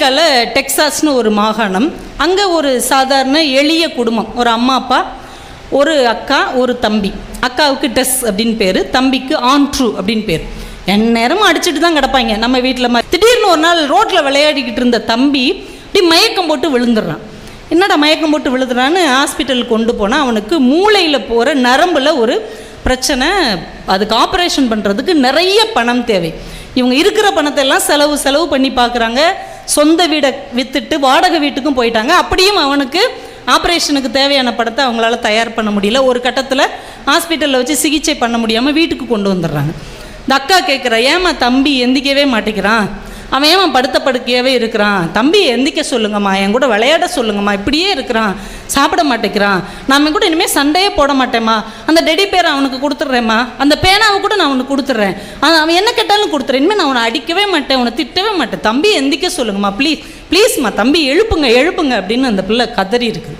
அமெரிக்காவில் டெக்சாஸ்னு ஒரு மாகாணம். அங்கே ஒரு சாதாரண எளிய குடும்பம். ஒரு அம்மா அப்பா ஒரு அக்கா ஒரு தம்பி. அக்காவுக்கு டெஸ் அப்படின்னு பேர் தம்பிக்கு ஆண்ட்ரூ அப்படின்னு பேர். என் நேரமும் அடிச்சுட்டு தான் கிடப்பாங்க. நம்ம வீட்டில் மாதிரி திடீர்னு ஒரு நாள் ரோட்டில் விளையாடிக்கிட்டு இருந்த தம்பி இப்படி மயக்கம் போட்டு விழுந்துடுறான். என்னடா மயக்கம் போட்டு விழுதுறான்னு ஹாஸ்பிட்டலுக்கு கொண்டு போனால் அவனுக்கு மூளையில் போகிற நரம்பில் ஒரு பிரச்சனை. அதுக்கு ஆப்ரேஷன் பண்ணுறதுக்கு நிறைய பணம் தேவை. இவங்க இருக்கிற பணத்தை எல்லாம் செலவு செலவு பண்ணி பார்க்குறாங்க சொந்த வீடை விற்றுட்டு வாடகை வீட்டுக்கும் போயிட்டாங்க. அப்படியும் அவனுக்கு ஆப்ரேஷனுக்கு தேவையான படத்தை அவங்களால தயார் பண்ண முடியல. ஒரு கட்டத்தில் ஹாஸ்பிட்டலில் வச்சு சிகிச்சை பண்ண முடியாமல் வீட்டுக்கு கொண்டு வந்துடுறாங்க. இந்த அக்கா கேட்குறா ஏமா தம்பி எந்திக்கவே மாட்டேங்கிறான். அவன் ஏன் படுத்த படுக்கையாகவே இருக்கிறான்? தம்பி எந்திக்க சொல்லுங்கம்மா என் கூட விளையாட சொல்லுங்கம்மா இப்படியே இருக்கிறான். சாப்பிட மாட்டேங்கிறான். நான் அவன் கூட இனிமேல் சண்டையே போட மாட்டேம்மா. அந்த டெடி பேரை அவனுக்கு கொடுத்துட்றேம்மா. அந்த பேனாவை கூட நான் அவனுக்கு கொடுத்துட்றேன். அவன் என்ன கேட்டாலும் கொடுத்துறேன் இனிமேல் நான் அவனை அடிக்கவே மாட்டேன் அவனை திட்டவே மாட்டேன். தம்பி எந்திக்க சொல்லுங்கம்மா ப்ளீஸ் ப்ளீஸ்மா தம்பி எழுப்புங்க எழுப்புங்க அப்படின்னு அந்த பிள்ளை கதறி இருக்குது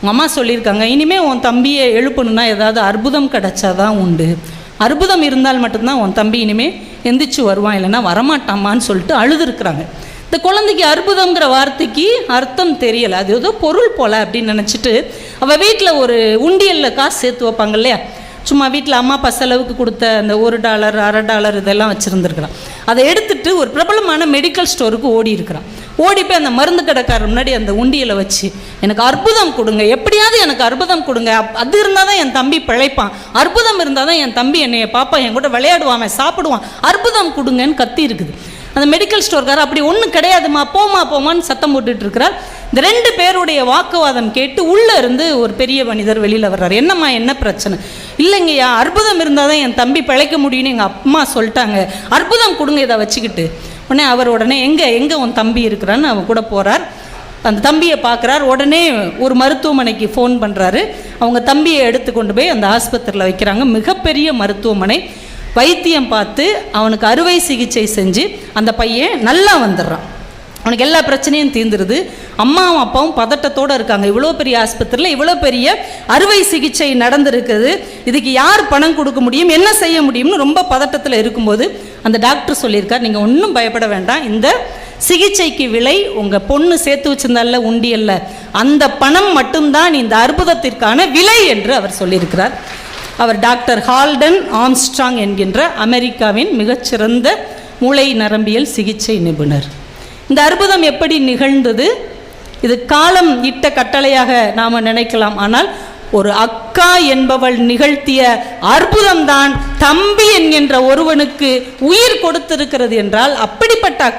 உங்கள் அம்மா சொல்லியிருக்காங்க இனிமேல் உன் தம்பியை எழுப்பணுன்னா ஏதாவது அற்புதம் கிடச்சாதான் உண்டு. அற்புதம் இருந்தால் மட்டும்தான் உன் தம்பி இனிமே எந்திரிச்சு வருவான் இல்லைன்னா வரமாட்டாமான்னு சொல்லிட்டு அழுதுருக்குறாங்க. இந்த குழந்தைக்கு அற்புதங்கிற வார்த்தைக்கு அர்த்தம் தெரியலை. அது ஏதோ பொருள் போல அப்படின்னு நினச்சிட்டு அவள் வீட்டில் ஒரு உண்டியலில் காசு சேர்த்து வைப்பாங்க இல்லையா? சும்மா வீட்டில் அம்மா அப்பா செலவுக்கு கொடுத்த அந்த ஒரு டாலர் அரை டாலர் இதெல்லாம் வச்சுருந்துருக்குறான் அதை எடுத்துட்டு ஒரு பிரபலமான மெடிக்கல் ஸ்டோருக்கு ஓடி இருக்கிறான். ஓடி போய் அந்த மருந்து கடைக்காரர் முன்னாடி அந்த உண்டியலை வச்சு எனக்கு அற்புதம் கொடுங்க. எப்படியாவது எனக்கு அற்புதம் கொடுங்க. அப்- அது இருந்தால் தான் என் தம்பி பிழைப்பான். அற்புதம் இருந்தால் தான் என் தம்பி என்னைய பாப்பா என் கூட விளையாடுவான். சாப்பிடுவான். அற்புதம் கொடுங்கன்னு கத்தி இருக்குது. அந்த மெடிக்கல் ஸ்டோர்காரர் அப்படி ஒன்றும் கிடையாதுமா போமா போமான்னு சத்தம் போட்டுட்டு இருக்கிறார் இந்த ரெண்டு பேருடைய வாக்குவாதம் கேட்டு உள்ளே இருந்து ஒரு பெரிய மனிதர் வெளியில் வர்றார். என்னம்மா என்ன பிரச்சனை? இல்லைங்கய்யா அற்புதம் இருந்தால் தான் என் தம்பி பிழைக்க முடியும்னு எங்கள் அம்மா சொல்லிட்டாங்க. அற்புதம் கொடுங்க இதை வச்சுக்கிட்டு. உடனே அவர் உடனே எங்கே எங்கே உன் தம்பி இருக்கிறான்னு அவன் கூட போகிறார் அந்த தம்பியை பார்க்குறார். உடனே ஒரு மருத்துவமனைக்கு ஃபோன் பண்ணுறாரு அவங்க தம்பியை எடுத்து கொண்டு போய் அந்த ஆஸ்பத்திரியில் வைக்கிறாங்க. மிகப்பெரிய மருத்துவமனை. வைத்தியம் பார்த்து அவனுக்கு அறுவை சிகிச்சை செஞ்சு அந்த பையன் நல்லா வந்துடுறான். அவனுக்கு எல்லா பிரச்சனையும் தீர்ந்துருது. அம்மாவும் அப்பாவும் பதட்டத்தோடு இருக்காங்க. இவ்வளோ பெரிய ஆஸ்பத்திரியில் இவ்வளோ பெரிய அறுவை சிகிச்சை நடந்திருக்குது. இதுக்கு யார் பணம் கொடுக்க முடியும் என்ன செய்ய முடியும்னு ரொம்ப பதட்டத்தில் இருக்கும்போது அந்த டாக்டர் சொல்லியிருக்கார் நீங்கள் ஒன்றும் பயப்பட வேண்டாம். இந்த சிகிச்சைக்கு விலை உங்கள் பொண்ணு சேர்த்து வச்சிருந்தால உண்டியல்ல. அந்த பணம் மட்டும்தான் இந்த அற்புதத்திற்கான விலை என்று அவர் சொல்லியிருக்கிறார். அவர் டாக்டர் ஹால்டன் ஆம்ஸ்ட்ராங் என்கின்ற அமெரிக்காவின் மிகச்சிறந்த மூளை நரம்பியல் சிகிச்சை நிபுணர். இந்த அற்புதம் எப்படி நிகழ்ந்தது? இது காலம் இட்ட கட்டளையாக நாம் நினைக்கலாம். ஆனால் ஒரு அக்கா என்பவள் நிகழ்த்திய அற்புதம்தான் தம்பி என்கின்ற ஒருவனுக்கு உயிர் கொடுத்திருக்கிறது என்றால் அப்படிப்பட்ட